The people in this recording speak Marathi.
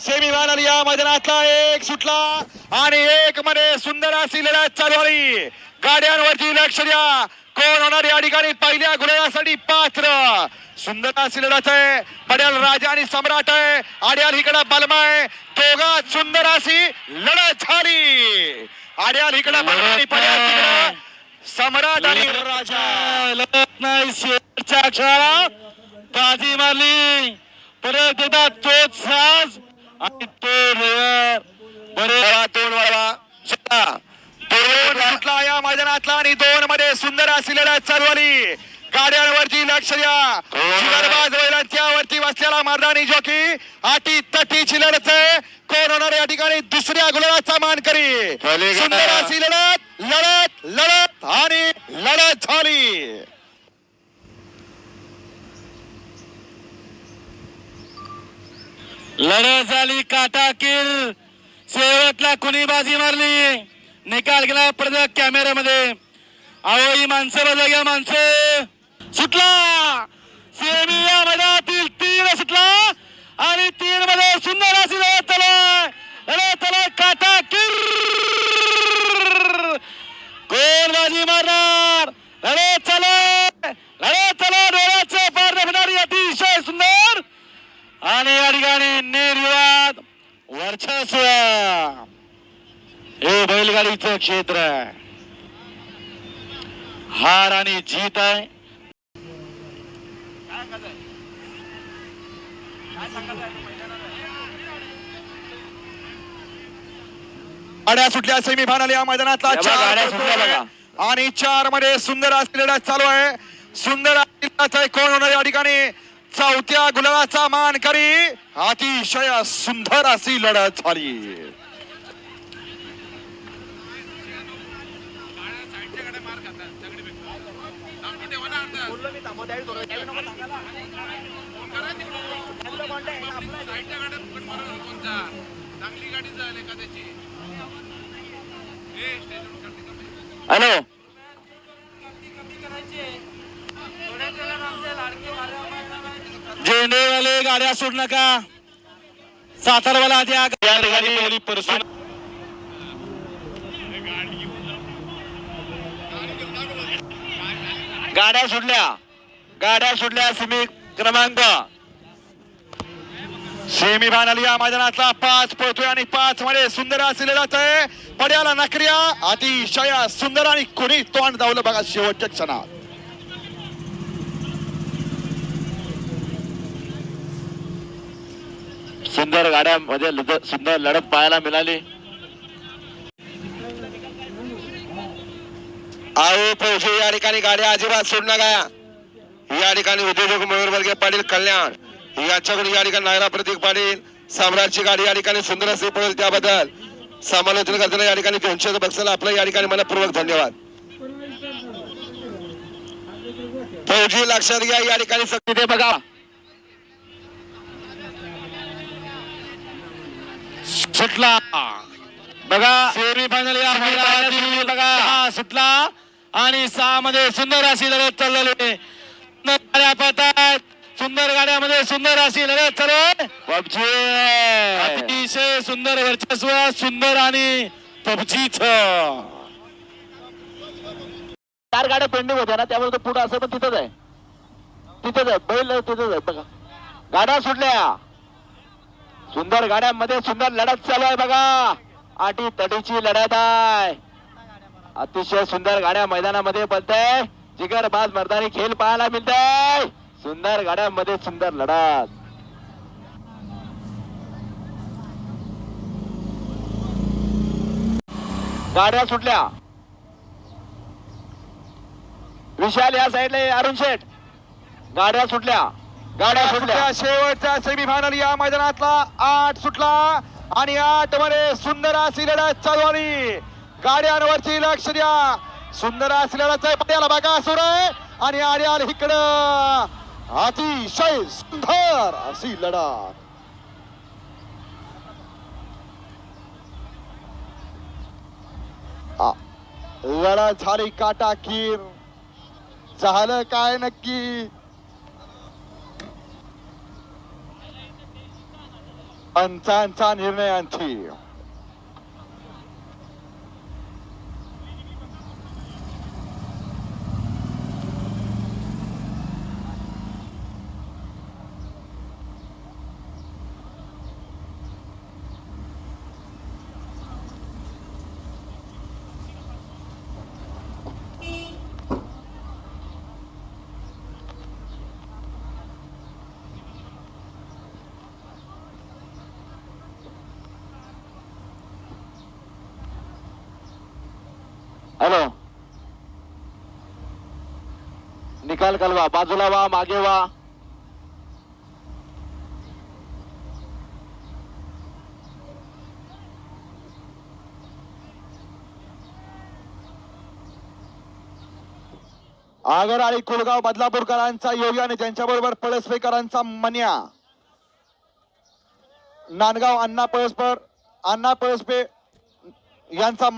सेमी फायनल या मैदानातला एक सुटला आणि एक मध्ये सुंदर अशी लढत चालू आली गाड्यांवरती लक्ष द्या. कोण होणार या ठिकाणी? पहिल्या गुन्ह्यासाठी पात्र. सुंदर अशी लढत आहे. पड्याल राजा आणि सम्राट आहे. आड्याल इकडं बलमा आहे. दोघात सुंदर अशी लढत झाली. आड्याल इकडं बलमा आणि पड्याल सम्राट आणि राजा. लढत नाही शेवटच्या क्षणाला. बाजी मारली. परत एकदा तोच साज. आणि तो रेअर बरे वळवा, दोन सुटला या मैदानातला आणि दोन मध्ये सुंदर अशी लढत चालू आली गाड्यांवरती लक्ष द्या. जिगरबाज बैलांच्या वरती बसलेला मर्दानी जॉकी. आटी लढत आहे कोण होणार या ठिकाणी दुसऱ्या गुलाबाचा मान करी. सुंदर अशी लढत लढत लढत आणि लढत झाली. लढत झाली काटाकीर. शेवटला कुणी बाजी मारली. निकाल गेला पडदा कॅमेऱ्यामध्ये. अहो ही माणसं बदल घ्या माणसं. सुटला. सेमी या मैदानातील तीन सुटला. आणि तीन मध्ये सुंदर अशी लढत चालू लढत चालू काटाकीर. कोण बाजी मारणार? लढत चालू लढत चालू डोळ्याचं पार दाखवणारी अतिशय सुंदर आणि या ठिकाणी निर्विवाद वर्चस्व. हे बैलगाडीचं क्षेत्र आहे. हार आणि जीत आहे. गाड्या सुटल्या सेमी फायनल या मैदानातला चार. आणि चारमध्ये सुंदर लढत चालू आहे. सुंदर कोण होणार या ठिकाणी? चौथ्या गुलाबाचा मान करी अतिशय सुंदर अशी लढत झाली. हॅलो. झेंडेवाले गाड्या सोड नका. सातारवाला द्या या ठिकाणी परसून गाड्या सुटल्या. गाड्या सुटल्या सिमी क्रमांक. सेमी फायनल या मैदानातला पाच पळतोय आणि पाच मध्ये सुंदर असले लढत आहे पड्याला नकऱ्या अतिशय सुंदर आणि कोणी तोंड धावलं बघा शेवटच्या क्षणात. सुंदर गाड्यामध्ये लढत- सुंदर लढत पाहायला मिळाली. आओ फौजी या ठिकाणी गाड्या अजिबात सोडू नका. या ठिकाणी उद्योजक मयूरवर्गीय पाटील कल्याण. याच्याकडून या ठिकाणी नायरा प्रतीक पाटील सम्राटची गाडी या ठिकाणी सुंदर असे पडेल त्याबद्दल समालोचन करताना या ठिकाणी दोनशे बक्षाला आपलं या ठिकाणी मनपूर्वक धन्यवाद. फौजी लक्षात घ्या. या ठिकाणी तिथे बघा. सुटला. बघा सेमी फायनल या बघा सुटला. आणि सहा मध्ये सुंदर अशी लढत चाललेली. सुंदर गाड्या पळतायत. सुंदर गाड्यामध्ये सुंदर अशी लढत. पबजी. अतिशय सुंदर वर्चस्व सुंदर आणि पबजीच. चार गाड्या पेंडिंग होत्या ना त्यामुळे तो पुढे असं पण तिथंच आहे. तिथंच आहे बैल तिथंच आहे बघा. गाड्या सुटल्या. सुंदर गाड्यांमध्ये सुंदर लढत चालू आहे बघा. आटी तटीची लढत आहे. अतिशय सुंदर गाड्या मैदानामध्ये बोलताय जिगर बाज मर्दानी खेळ पाहायला मिळतंय. सुंदर गाड्यांमध्ये सुंदर लढत. गाड्या सुटल्या. विशाल या साईडला अरुण शेठ. गाड्या सुटल्या. गाड्या सुटल्या. शेवटचा सेमी फायनल या मैदानातला. आठ सुटला आणि आठमध्ये सुंदर अशी लढत चालू आली गाड्यांवरची लक्ष द्या. सुंदर अशी लढत पट्याला बघा सुर आहे. आणि आड्याल इकडं. अतिशय सुंदर अशी लढत. आ, लढत झाली काटा कीर झालं काय नक्की? and Tan Tan United. Hello. निकाल कलवा बाजूला वा मागे वा. आगर आणि कुलगाव बदलापूरकरांचा योगी आणि त्यांच्याबरोबर पळसपेकरांचा मन्या. नांदगाव अण्णा पळसपर अण्णा पळसपे यांचा